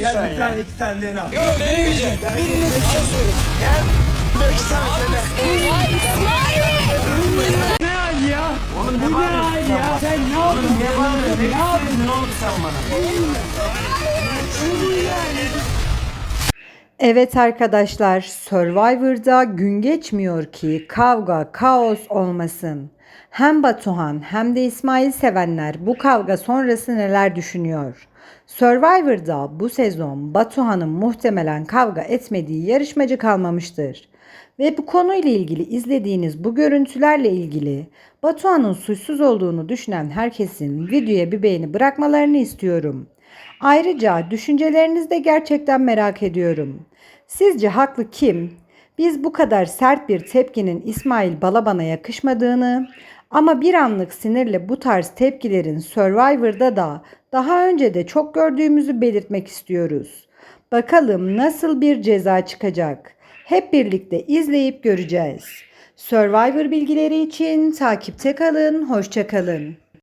Gel bir tane iki tane dene al. Yok denemeyeceğim. Ne hal ya? Oğlum ne hal ya? Sen ne yaptın? Ne bağırıyorsun? Ne yaptın? Ne oldu sen bana? Evet arkadaşlar, Survivor'da gün geçmiyor ki kavga, kaos olmasın. Hem Batuhan hem de İsmail sevenler bu kavga sonrası neler düşünüyor? Survivor'da bu sezon Batuhan'ın muhtemelen kavga etmediği yarışmacı kalmamıştır. Ve bu konuyla ilgili izlediğiniz bu görüntülerle ilgili Batuhan'ın suçsuz olduğunu düşünen herkesin videoya bir beğeni bırakmalarını istiyorum. Ayrıca düşüncelerinizi de gerçekten merak ediyorum. Sizce haklı kim? Biz bu kadar sert bir tepkinin İsmail Balaban'a yakışmadığını ama bir anlık sinirle bu tarz tepkilerin Survivor'da da daha önce de çok gördüğümüzü belirtmek istiyoruz. Bakalım nasıl bir ceza çıkacak? Hep birlikte izleyip göreceğiz. Survivor bilgileri için takipte kalın, hoşça kalın.